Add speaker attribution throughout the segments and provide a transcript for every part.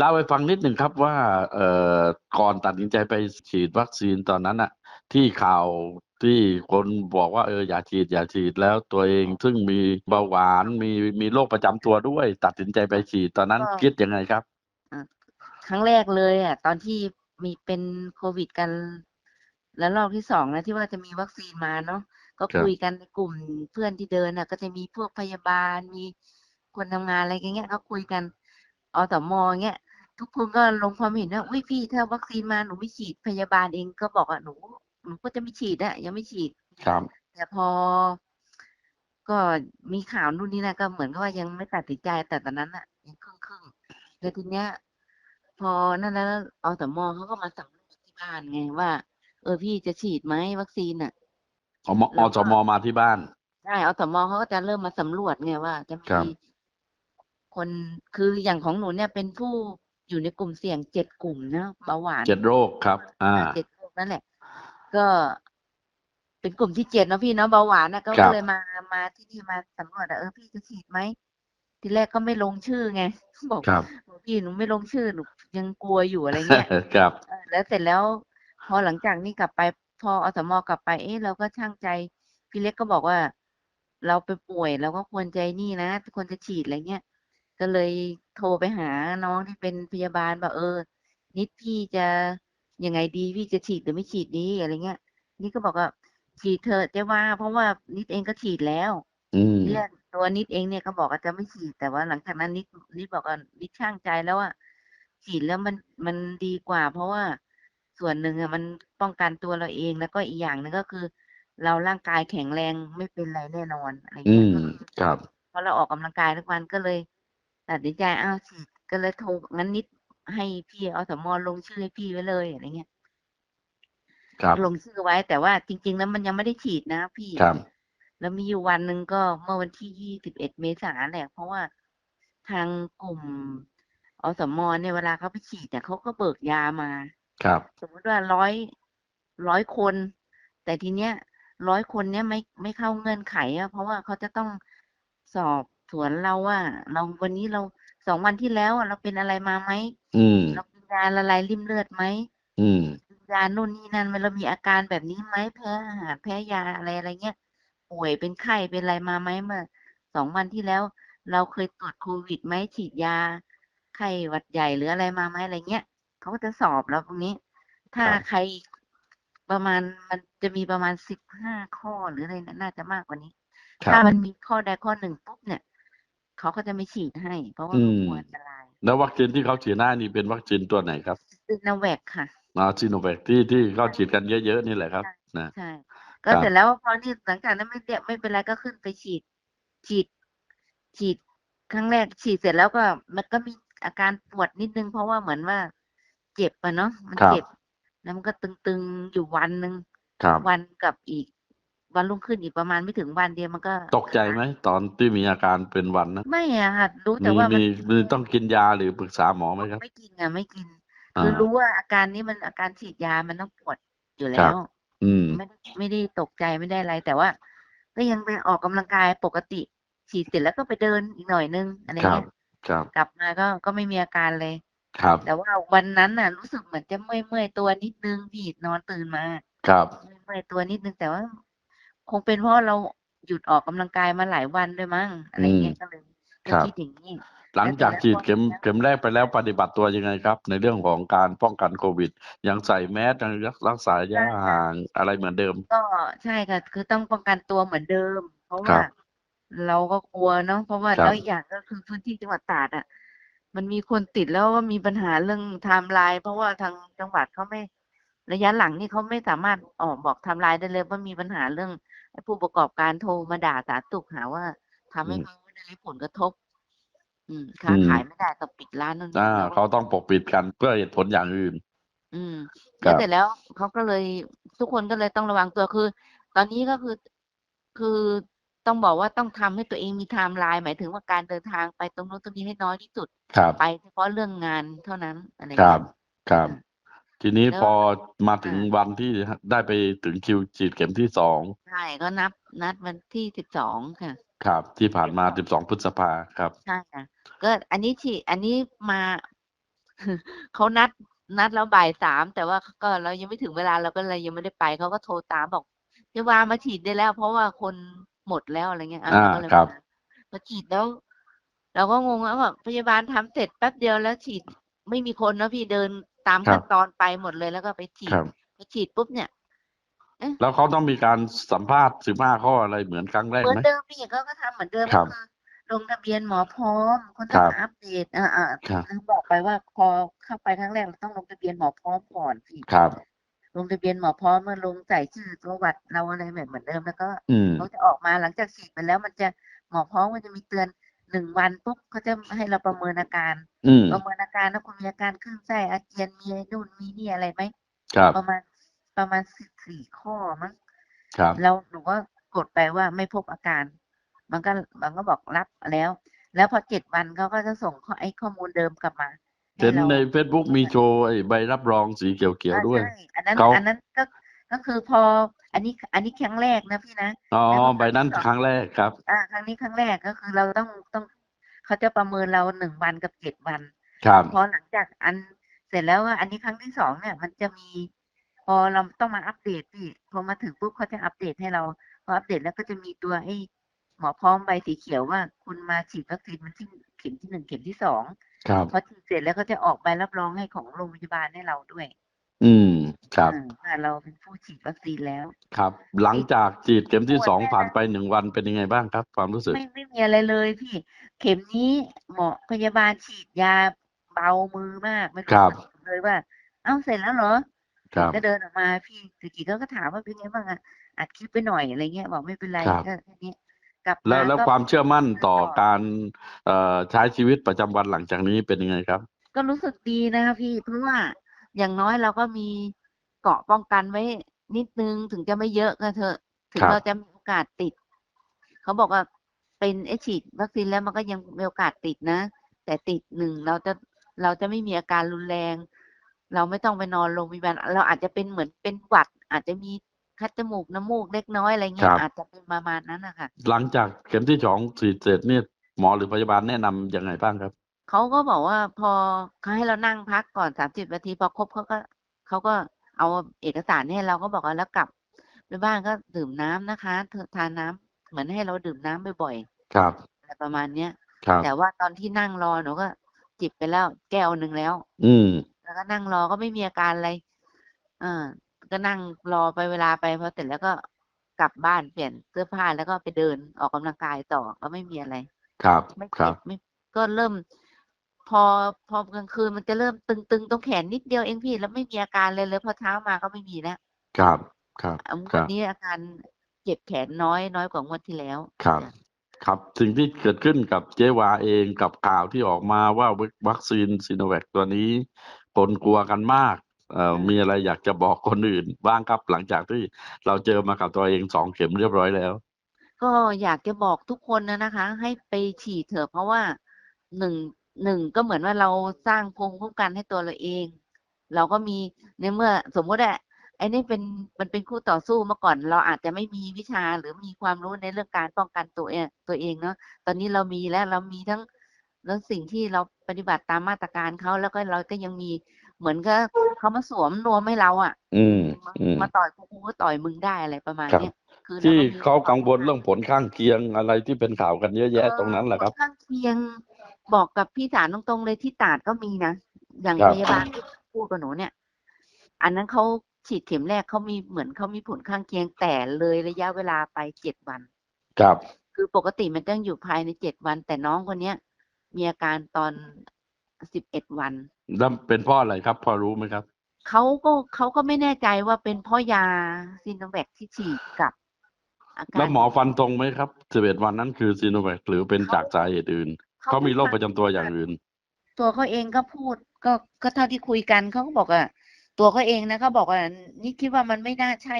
Speaker 1: เล่าให้ฟังนิดหนึ่งครับว่าเอ่อก่อนตัดสินใจไปฉีดวัคซีนตอนนั้นอะที่ข่าวที่คนบอกว่าเอออย่าฉีดอย่าฉีดแล้วตัวเอง ซึ่งมีเบาหวานมีมีโรคประจำตัวด้วย ตัดสินใจไปฉีดตอนนั้น
Speaker 2: ก็
Speaker 1: คิดยังไงครับ
Speaker 2: ครั้งแรกเลยอะตอนที่มีเป็นโควิดกัน แล้วรอบที่สองนะที่ว่าจะมีวัคซีนมาเนาะก็
Speaker 1: ครับ
Speaker 2: คุยกันในกลุ่มเพื่อนที่เดินอะ ก็จะมีพวกพยาบาลมีคนทำงานอะไรอย่างเงี้ยก็คุยกันอสมเงี้ย ทุกคนก็ลงความเห็นว่าอุ้ยพี่ถ้าวัคซีนมาหนูไม่ฉีดพยาบาลเองก็บอกอะหนูหนูก็จะไม่ฉีดอะยังไม่ฉีด
Speaker 1: ครับ
Speaker 2: แต่พอ ก็มีข่าวนู่นนี่นะก็เหมือนกับว่ายังไม่ตัดสินใจแต่ตอนนั้นอะยังครึ่งครึ่งๆแล้วทีเนี้ย พอนั่นแล้วอสมเขาก็มาสำรวจที่บ้านไงว่า เออพี่จะฉีดไหมวัคซีนอะ
Speaker 1: อมอสมมาที่บ้าน
Speaker 2: ใช่อสมเขาก็จะเริ่มมาสำรวจไงว่าจะ
Speaker 1: ครั
Speaker 2: มี
Speaker 1: บ
Speaker 2: คนคืออย่างของหนูเนี่ยเป็นผู้ อยู่ในกลุ่มเสี่ยงเจ็ดกลุ่มนะเบาหวาน
Speaker 1: เจ็ดโรคครับ อ่า
Speaker 2: เจ็ดโรคนั่นแหละ ก็เป็นกลุ่มที่เจ็ดเนาะพี่เนาะเบาหวานนะก็
Speaker 1: ครับ
Speaker 2: เลยมามาที่นี่มาสำรวจอะเออพี่จะฉีดไหมทีแรกก็ไม่ลงชื่อไงบอก
Speaker 1: ครับ
Speaker 2: บอกพี่หนูไม่ลงชื่อหนูยังกลัวอยู่อะไรเงี้ย
Speaker 1: ครับ
Speaker 2: เออแล้วเสร็จแล้ว พอหลังจากนี้กลับไป พออสมกลับไปเอ๊ะเราก็ช่างใจ พี่เล็กก็บอกว่า เราไปป่วยเราก็ควรใจนี่นะควรจะฉีดอะไรเงี้ย ก็เลยโทรไปหาน้องที่เป็นพยาบาลบอก เออ นิดพี่จะยังไงดี พี่จะฉีดหรือไม่ฉีดดี อะไรเงี้ยนี่ก็บอกว่า ฉีดเถอะเจ๊ว่า เพราะว่านิดเองก็ฉีดแล้ว
Speaker 1: อืม
Speaker 2: เรื่องตัวนิดเองเนี่ยก็บอกว่าจะไม่ฉีด แต่ว่าหลังจากนั้นนิด นิดบอกว่า นิดช่างใจแล้วว่า ฉีดแล้วมัน มันดีกว่า เพราะว่าส่วนหนึ่งอะมันป้องกันตัวเราเอง แล้วก็อีกอย่างหนึงก็คือเราร่างกายแข็งแรง ไม่เป็นไรแน่นอน อะไร
Speaker 1: อื
Speaker 2: เงี้ย
Speaker 1: ม
Speaker 2: ก็คือ
Speaker 1: ครับ
Speaker 2: เพราะเราออกกำลังกายทุกวัน ก็เลย ตัดสินใจอ้าวฉีดก็เลยโทรงั้นนิดให้พี่อสมลงชื่อให้พี่ไว้เลยอะไรเงี้ย
Speaker 1: ครับ
Speaker 2: ลงชื่อไว้ แต่ว่าจริง ๆ แล้วมันยังไม่ได้ฉีดนะพี่
Speaker 1: ครับ
Speaker 2: แล้วมีอยู่วันหนึ่งก็เมื่อวันที่21เมษายนแหละเพราะว่าทางกลุ่มอสมเนี่ยเวลาเขาไปฉีดเนี่ยเขาก็เบิกยามา
Speaker 1: ครับ
Speaker 2: สมมติว่าร้อยร้อยคน แต่ทีเนี้ยร้อยคนเนี้ยไม่ไม่เข้าเงื่อนไขอะเพราะว่าเขาจะต้องสอบ สวนเราว่าเราวันนี้เราสองวันที่แล้วอะเราเป็นอะไรมาไหม
Speaker 1: อืม
Speaker 2: เรากินยาละลายริ่มเลือดไหม
Speaker 1: อืม
Speaker 2: กินยานู่นนี่นั่นเรามีอาการแบบนี้ไหมแพ้อาหารแพ้ยาอะไรอะไรเงี้ยป่วยเป็นไข้เป็นอะไรมาไหมเมื่อสองวันที่แล้ว เราเคยตรวจโควิดไหมฉีดยาไข้หวัดใหญ่หรืออะไรมาไหมอะไรเงี้ยเขาก็จะสอบแล้วพวกนี้ ถ้า
Speaker 1: ครับ
Speaker 2: ใครประมาณมันจะมีประมาณสิบห้าข้อหรืออะไรนะน่าจะมากกว่านี้
Speaker 1: ครั
Speaker 2: ถ้า
Speaker 1: บ
Speaker 2: มันมีข้อใดข้อหนึ่งปุ๊บเนี่ย เขาก็จะไม่ฉีดให้ เพราะว่า
Speaker 1: อื
Speaker 2: เขา
Speaker 1: ม
Speaker 2: กลัวอันตราย
Speaker 1: แล้ววัคซีนที่เขาฉีดหน้านี่เป็นวัคซีนตัวไหนครับ
Speaker 2: ซิโนแวคค่ะ
Speaker 1: อ่าซีโนแวคที่ที่เขาฉีดกันเยอะๆนี่แหละครับนะ
Speaker 2: ใช่ ก็
Speaker 1: ครับ
Speaker 2: เสร็จแล้วพอนี่หลังจากนั้นไม่เนี่ยไม่เป็นไรก็ขึ้นไปฉีด ฉีด ฉีดครั้งแรก ฉีดเสร็จแล้วก็มันก็มีอาการปวดนิดนึง เพราะว่าเหมือนว่า เจ็บอะเนาะมัน
Speaker 1: ครับ
Speaker 2: เจ็บ แล้วมันก็ตึงๆอยู่วันหนึ่ง
Speaker 1: ครับ
Speaker 2: วันกับอีก วันรุ่งขึ้นอีกประมาณไม่ถึงวันเดียวมันก็
Speaker 1: ตกใจไหมตอนที่มีอาการเป็นหวันนะ
Speaker 2: ไม่อะค่ะรู้แต่
Speaker 1: มี
Speaker 2: ว่ามัน
Speaker 1: มีมีต้องกินยาหรือปรึกษาหมอไหมครับ
Speaker 2: ไม่กินอะไม่กิน
Speaker 1: อ่า
Speaker 2: คือรู้ว่าอาการนี้มันอาการฉีดยามันต้องปวดอยู่
Speaker 1: ค
Speaker 2: แล้
Speaker 1: รับ
Speaker 2: ว
Speaker 1: อืม
Speaker 2: ไม่ได้ไม่ได้ตกใจไม่ได้อะไร แต่ว่า ก็ยังไปออกกำลังกายปกติ ฉีดเสร็จแล้วก็ไปเดินอีกหน่อยนึงอะไร
Speaker 1: ครับ
Speaker 2: เงี้ย
Speaker 1: ครับ
Speaker 2: กลับมาก็ก็ไม่มีอาการเลย
Speaker 1: ครับ
Speaker 2: แต่ว่าวันนั้นน่ะ รู้สึกเหมือนจะเมื่อยเมื่อยตัวนิดนึงพี่นอนตื่นมา
Speaker 1: ครับ
Speaker 2: เมื่อยเมื่อยตัวนิดนึงแต่ว่า คงเป็นเพราะเราหยุดออกกำลังกายมาหลายวันด้วยมั้งอะไรเงี้ยก็เลย
Speaker 1: ครับ
Speaker 2: คิดอย่างนี้
Speaker 1: หลังจากฉีดเข็ม
Speaker 2: แล้ว
Speaker 1: เข็มแรกไปแล้วปฏิบัติตัวยังไงครับ ในเรื่องของการป้องกันโควิด ยังใส่แมสยังรักษาระยะห่างอะไรเหมือนเดิม
Speaker 2: ก็ใช่ค่ะ คือต้องป้องกันตัวเหมือนเดิม เพราะ
Speaker 1: ครั
Speaker 2: ว่า
Speaker 1: บ
Speaker 2: เราก็กลัวเนาะเพราะว่า
Speaker 1: ครับ
Speaker 2: แล้วอีกอย่างก็คือพื้นที่จังหวัดตราดอะ มันมีคนติดแล้วก็มีปัญหาเรื่องไทม์ไลน์เพราะว่าทางจังหวัดเขาไม่ ระยะหลังนี่เขาไม่สามารถออกบอกไทม์ไลน์ได้เลยว่ามีปัญหาเรื่อง ไอ้ผู้ประกอบการโทรมาด่าสาธารณสุขหาว่าทำให้
Speaker 1: อืม
Speaker 2: เขาได้รับผลกระทบ อืมค้า
Speaker 1: อืม
Speaker 2: ขายไม่ได้ต้องปิดร้านนั่น
Speaker 1: อ่า
Speaker 2: แล้ว
Speaker 1: เขาต้องปกปิดกันเพื่อเหตุผลอย่างอื่น
Speaker 2: อืม
Speaker 1: ครั
Speaker 2: แล้ว
Speaker 1: บ
Speaker 2: เสร็จแล้วเขาก็เลยทุกคนก็เลยต้องระวังตัวคือ ตอนนี้ก็คือคือต้องบอกว่าต้องทำให้ตัวเองมีไทม์ไลน์หมายถึงว่าการเดินทางไปตรงนู้นตรงนี้ให้น้อยที่สุด
Speaker 1: ครับ
Speaker 2: ไปเฉพาะเรื่องงานเท่านั้นอะไร
Speaker 1: ครั
Speaker 2: เงี้
Speaker 1: บ
Speaker 2: ย
Speaker 1: ครับ
Speaker 2: อ่า
Speaker 1: ทีนี้
Speaker 2: แล้ว
Speaker 1: พอมาถึง
Speaker 2: อ่า
Speaker 1: วันที่ได้ไปถึงคิวฉีดเข็มที่สอง
Speaker 2: ใช่ก็นับนัดวันที่สิบสองค่ะ
Speaker 1: ครับ ที่ผ่านมาสิบสองพฤษภาครับ
Speaker 2: ใช่ค่ะก็อันนี้ฉีดอันนี้มา เขานัดนัดเราบ่าย3แต่ว่าก็เรายังไม่ถึงเวลาเราก็เลยยังไม่ได้ไปเขาก็โทรตามบอก"เจ๊วามาฉีดได้แล้ว เพราะว่าคนหมดแล้ว"อะไรเงี้ยอา
Speaker 1: อา
Speaker 2: เราก็เลย
Speaker 1: ครั
Speaker 2: มา
Speaker 1: บ
Speaker 2: พอฉีดแล้วเราก็งงแล้วแบบพยาบาลทำเสร็จแป๊บเดียวแล้วฉีดไม่มีคนเนาะพี่เดิน ตาม
Speaker 1: ครั
Speaker 2: ขั้
Speaker 1: บ
Speaker 2: นตอนไปหมดเลยแล้วก็ไปฉี
Speaker 1: ครั
Speaker 2: ด
Speaker 1: บ
Speaker 2: พอฉีดปุ๊บเนี่ยเอ๊ะ
Speaker 1: แล้วเขาต้องมีการสัมภาษณ์15ข้ออะไรเหมือนครั้งแรก
Speaker 2: เหมือ
Speaker 1: ไห
Speaker 2: น
Speaker 1: ม?
Speaker 2: เดิมพี่เขาก็ทำเหมือนเดิม
Speaker 1: ค
Speaker 2: ก็
Speaker 1: รับ
Speaker 2: คือลงทะเบียนหมอพร้อมคุณ
Speaker 1: ค
Speaker 2: ต้อง
Speaker 1: รับ
Speaker 2: มาอัปเดตอา
Speaker 1: ครับ
Speaker 2: ๆเราบอกไปว่าพอเข้าไปครั้งแรกเราต้องลงทะเบียนหมอพร้อมก่อนพี่
Speaker 1: ครับ
Speaker 2: ลงทะเบียนหมอพร้อมมาลงใส่ชื่อประวัติเราอะไรแบบเหมือนเดิมแล้วก็
Speaker 1: อืม
Speaker 2: เขาจะออกมาหลังจากฉีดไปแล้วมันจะหมอพร้อมมันจะมีเตือน 1วันปุ๊บเขาจะให้เราประเมินอาการ
Speaker 1: อืม
Speaker 2: ประเมินอาการว่าคุณมีอาการคลื่นไส้อาเจียนมีนู่นมีนี่อะไรไหม
Speaker 1: ครับ
Speaker 2: ประมาณประมาณ14ข้อมั้ง
Speaker 1: ครับ
Speaker 2: แล้วหนูก็กดไปว่าไม่พบอาการ มันก็มันก็บอกรับแล้ว แล้วพอ7วันเขาก็จะส่งข้อไอ้ข้อมูลเดิมกลับมาให
Speaker 1: เห็้น
Speaker 2: เรา
Speaker 1: ในเฟซบุ๊ก
Speaker 2: ดู
Speaker 1: มี
Speaker 2: ด้วย
Speaker 1: โชว์ไอ้ใบรับรองสีเขียว
Speaker 2: อา
Speaker 1: ๆด้วย
Speaker 2: ใช่อันนั้น
Speaker 1: เขา
Speaker 2: อันนั้นก็ก็คือพอ อันนี้อันนี้ครั้งแรกนะพี่นะ
Speaker 1: อ๋อ
Speaker 2: แล้วก็ค
Speaker 1: ใบ
Speaker 2: รั้ง
Speaker 1: นั้
Speaker 2: ที่
Speaker 1: น
Speaker 2: 2
Speaker 1: ครั้งแรกครับ
Speaker 2: อาครั้งนี้ครั้งแรกก็คือเราต้องต้องเขาจะประเมินเรา1วันกับ7วัน
Speaker 1: ครับ
Speaker 2: พอหลังจากอันเสร็จแล้วอะอันนี้ครั้งที่2เนี่ย มันจะมี พอเราต้องมาอัปเดตพี่พอมาถึงปุ๊บเขาจะอัปเดตให้เราพออัปเดตแล้วก็จะมีตัวไอ้หมอพร้อมใบสีเขียวว่า คุณมาฉีดวัคซีนวันที่เข็มที่1เข็มที่2
Speaker 1: ครับ
Speaker 2: พอฉีดเสร็จแล้วเขาจะออกใบรับรองให้ของโรงพยาบาลให้เราด้วย
Speaker 1: อืม ครั
Speaker 2: อา
Speaker 1: บ
Speaker 2: ว่าเราเป็นผู้ฉีดวัคซีนแล้ว
Speaker 1: ครับ หลัง
Speaker 2: ไอ้
Speaker 1: จากฉีดเข็ม
Speaker 2: ป
Speaker 1: ที่
Speaker 2: วด
Speaker 1: 2
Speaker 2: แค่
Speaker 1: ผ่าน
Speaker 2: นั้น
Speaker 1: ไป1วันเป็นยังไงบ้างครับ ความรู้สึก?
Speaker 2: ไม่ไม่มีอะไรเลยพี่ เข็มนี้หมอพยาบาลฉีดยาเบามือมากไม่
Speaker 1: ค
Speaker 2: รู้
Speaker 1: รั
Speaker 2: ส
Speaker 1: บึ
Speaker 2: กเลยว่า"อ้าวเสร็จแล้วเหรอ?"
Speaker 1: ครั
Speaker 2: ก็
Speaker 1: บ
Speaker 2: เดินออกมาพี่สุกิเขาก็ถามว่า"เป็นไงบ้างอะ?อัดคลิปไว้หน่อย"อะไรเงี้ยบอก"ไม่เป็นไร
Speaker 1: ครับ
Speaker 2: ก็แค่นี้"กลับ
Speaker 1: แล้
Speaker 2: มาว
Speaker 1: แล้ว
Speaker 2: ก็
Speaker 1: ความเชื่อมั่น
Speaker 2: เดิน
Speaker 1: ต่อ
Speaker 2: ต่อ
Speaker 1: การเอ่อใช้ชีวิตประจำวันหลังจากนี้เป็นยังไงครับ?
Speaker 2: ก็รู้สึกดีนะคะพี่เพราะว่าอย่างน้อยเราก็มี เกราะป้องกันไว้นิดหนึ่งถึงจะไม่เยอะก็เถอะ ถึ
Speaker 1: ค
Speaker 2: ง
Speaker 1: รั
Speaker 2: เรา
Speaker 1: บ
Speaker 2: จะมีโอกาสติด เขาบอกว่าเป็นไอ้ฉีดวัคซีนแล้วมันก็ยังมีโอกาสติดนะ แต่ติด1เราจะเราจะไม่มีอาการรุนแรง เราไม่ต้องไปนอนโรงพยาบาลเราอาจจะเป็นเหมือนเป็นหวัด อาจจะมีคัดจมูกน้ำมูกเล็กน้อยอะไร
Speaker 1: ค
Speaker 2: เงี้
Speaker 1: รั
Speaker 2: ย
Speaker 1: บ
Speaker 2: อาจจะเป็นประมาณนั้นน่ะค่ะ
Speaker 1: หลังจากเข็มที่2ฉีดเสร็จเนี่ยหมอหรือพยาบาลแนะนำยังไงบ้างครับ?
Speaker 2: เขาก็บอกว่าพอเขาให้เรานั่งพักก่อน30นาทีพอครบเขาก็เขาก็ เอาเอกสารให้เราก็บอกว่า"แล้วกลับไปบ้านก็ดื่มน้ำนะคะเธอทานน้ำ"เหมือนให้เราดื่มน้ำบ่อย
Speaker 1: ครับ
Speaker 2: ๆอะไรประมาณเนี้ย
Speaker 1: ครับ
Speaker 2: แต่ว่าตอนที่นั่งรอหนูก็จิบไปแล้วแก้วหนึ่งแล้ว
Speaker 1: อืม
Speaker 2: แล้วก็นั่งรอก็ไม่มีอาการอะไรเออก็นั่งรอไปเวลาไปพอเสร็จแล้วก็กลับบ้านเปลี่ยนเสื้อผ้าแล้วก็ไปเดินออกกำลังกายต่อก็ไม่มีอะไร
Speaker 1: ครับ
Speaker 2: ไม่
Speaker 1: ค
Speaker 2: เจ็
Speaker 1: รับ
Speaker 2: บไม่ก็เริ่ม พอพอกลางคืนมันจะเริ่มตึงๆ ตรงแขนนิดเดียวเองพี่ แล้วไม่มีอาการอะไรเลยพอเช้ามาก็ไม่มีแล้ว
Speaker 1: ครับ ครับ
Speaker 2: อ่าง
Speaker 1: ควรั
Speaker 2: ด
Speaker 1: บ
Speaker 2: นี้อาการเจ็บแขนน้อยน้อยกว่างวดที่แล้ว
Speaker 1: ครับ
Speaker 2: จ้ะ
Speaker 1: ครับ สิ่งที่เกิดขึ้นกับเจ๊วาเองกับข่าวที่ออกมาว่าววัคซีน Sinovac ตัวนี้คนกลัวกันมากเอ่อ
Speaker 2: ค่ะ
Speaker 1: มีอะไรอยากจะบอกคนอื่นบ้างครับหลังจากที่เราเจอมากับตัวเอง2เข็มเรียบร้อยแล้ว?
Speaker 2: ก็อยากจะบอกทุกคนอะนะคะ ให้ไปฉีดเถอะเพราะว่า 1 1ก็เหมือนว่าเราสร้างภูมิคุ้มกันให้ตัวเราเอง เราก็มีในเมื่อสมมุติอะไอ้นี่เป็นมันเป็นคู่ต่อสู้เมื่อก่อน เราอาจจะไม่มีวิชาหรือมีความรู้ในเรื่องการป้องกันตัวเองตัวเองเนาะตอนนี้เรามีแล้วเรามีทั้งแล้วสิ่งที่เราปฏิบัติตามมาตรการเขาแล้วก็เราก็ยังมีเหมือนกับเขามาสวมนวมให้เราอะ
Speaker 1: อืม
Speaker 2: มา
Speaker 1: อืม
Speaker 2: มาต่อยกูกูก็ต่อยมึงได้อะไรประมาณ
Speaker 1: ครับ
Speaker 2: เนี้ยคือเรา
Speaker 1: ที่
Speaker 2: ก็มี
Speaker 1: เขา
Speaker 2: ควา
Speaker 1: กั
Speaker 2: ม
Speaker 1: ง
Speaker 2: ป้
Speaker 1: ว
Speaker 2: อง
Speaker 1: ล
Speaker 2: กั
Speaker 1: เรื่
Speaker 2: น
Speaker 1: องผลข้างเคียงอะไรที่เป็นข่าวกันเยอะ
Speaker 2: เอ
Speaker 1: แยะ
Speaker 2: อ
Speaker 1: ตรงนั้นเหร
Speaker 2: ผ
Speaker 1: อค
Speaker 2: ล
Speaker 1: รับ?
Speaker 2: ข้างเคียง บอกกับพี่สาวตรงๆเลยที่ตราดก็มีนะ อย่าง
Speaker 1: ครั
Speaker 2: พ
Speaker 1: บ
Speaker 2: ยาบาลที่พูดกับหนูเนี่ย อันนั้นเขาฉีดเข็มแรกเขามีเหมือนเขามีผลข้างเคียงแต่เลยระยะเวลาไป7วัน
Speaker 1: ครับ
Speaker 2: คือปกติมันต้องอยู่ภายใน7วัน แต่น้องคนเนี้ย มีอาการตอน11วัน
Speaker 1: แล้วเป็นเพราะอะไรครับ พอรู้ไหมครับ?
Speaker 2: เขาก็เขาก็ไม่แน่ใจว่าเป็นเพราะยา Sinovac ที่ฉีดกับอากา
Speaker 1: แล้ว
Speaker 2: ร
Speaker 1: หมอฟันธงไหมครับ11วันนั้นคือ Sinovac หรือเป็น
Speaker 2: เขา
Speaker 1: จากสาเหตุอื่น
Speaker 2: เขา
Speaker 1: เขา
Speaker 2: ไม
Speaker 1: มี่โรค
Speaker 2: ฟั
Speaker 1: ประ
Speaker 2: น
Speaker 1: จำตัว
Speaker 2: ธ
Speaker 1: อย่าง
Speaker 2: ง
Speaker 1: อื่น
Speaker 2: ตัวเขาเองก็พูด ก็ก็เท่าที่คุยกันเขาก็บอกว่าตัวเขาเองนะเขาบอกว่า"นี่คิดว่ามันไม่น่าใช่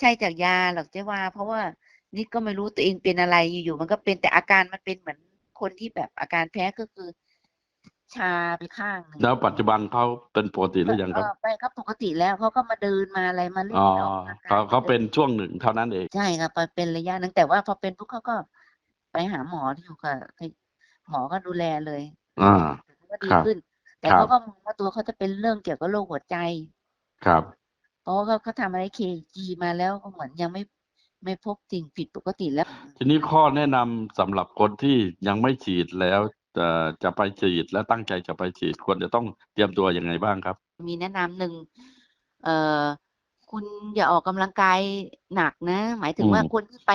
Speaker 2: ใช่จากยาหรอกเจ๊วาเพราะว่านี่ก็ไม่รู้ตัวเองเป็นอะไรอยู่ๆมันก็เป็นแต่อาการมันเป็นเหมือนคนที่แบบอาการแพ้ก็คือ ชาไปข้างหนึ่ง"
Speaker 1: แล้วปัจจุบันเขาเป็นปกติห
Speaker 2: ก
Speaker 1: รื็อยัง
Speaker 2: เอ
Speaker 1: ครับ?
Speaker 2: อไม่เขาปกติแล้วเขาก็มาเดินมาอะไรมาเล่
Speaker 1: อ๋
Speaker 2: น
Speaker 1: อ
Speaker 2: ออกกำลัง
Speaker 1: เขา
Speaker 2: กาย
Speaker 1: เขา
Speaker 2: เดิ
Speaker 1: เป็น
Speaker 2: น
Speaker 1: ช่วงหนึ่งเท่านั้นเอง
Speaker 2: ใช่ค่ะพอเป็นระยะหนึ่งแต่ว่าพอเป็นปุ๊บเขาก็ไปหาหมออยู่กับพ หมอก็ดูแลเลย
Speaker 1: อา
Speaker 2: ก็ดี
Speaker 1: ครับ
Speaker 2: ขึ้น แต่
Speaker 1: ครับ
Speaker 2: เขาก็มองว่าตัวเขาจะเป็นเรื่องเกี่ยวกับโรคหัวใจ
Speaker 1: ครับ
Speaker 2: เพราะว่าเขาเขาทำอะไรเคจีมาแล้วก็เหมือนยังไม่ไม่พบสิ่งผิดปกติแล้ว
Speaker 1: ทีนี้ข้อแนะนำสำหรับคนที่ยังไม่ฉีดแล้วเอ่อจะไปฉีดและตั้งใจจะไปฉีดควรจะต้องเตรียมตัวยังไงบ้างครับ
Speaker 2: มีแนะนำหนึ่งเอ่อคุณอย่าออกกำลังกายหนักนะ หมายถึงว่า
Speaker 1: อืม
Speaker 2: คนที่ไป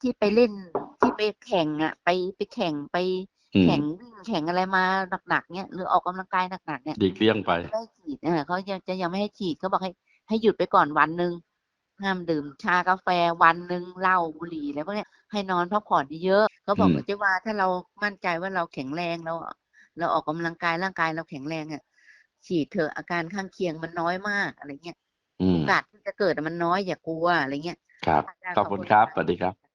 Speaker 2: ที่ไปเล่นที่ไปแข่งอะไปไปแข่งไป
Speaker 1: อืม
Speaker 2: แข่งวิ่งแข่งอะไรมาหนักๆเนี่ยหรือออกกำลังกายหนักๆเนี่ย
Speaker 1: ดีเลี่ยงไป
Speaker 2: ไม่ให้ฉีดเออเขายังจะยังไม่ให้ฉีดเขาบอกให้ให้หยุดไปก่อนวันหนึ่งห้ามดื่มชากาแฟวันหนึ่งเหล้าบุหรี่อะไรพวกเนี้ยให้นอนพักผ่อนเยอะๆเขาบอก
Speaker 1: อืม
Speaker 2: ว่าเจ๊ว่าถ้าเรามั่นใจว่าเราแข็งแรงเราเราออกกำลังกายร่างกายเราแข็งแรงอะ ฉีดเถอะอาการข้างเคียงมันน้อยมากอะไรเงี้ย
Speaker 1: อื
Speaker 2: โอ
Speaker 1: ม
Speaker 2: กาสที่จะเกิดอะมันน้อยอย่ากลัวอะไรเงี้ย
Speaker 1: ครับ
Speaker 2: ค่ะ
Speaker 1: ขอบคุณครับสวัสดีครับ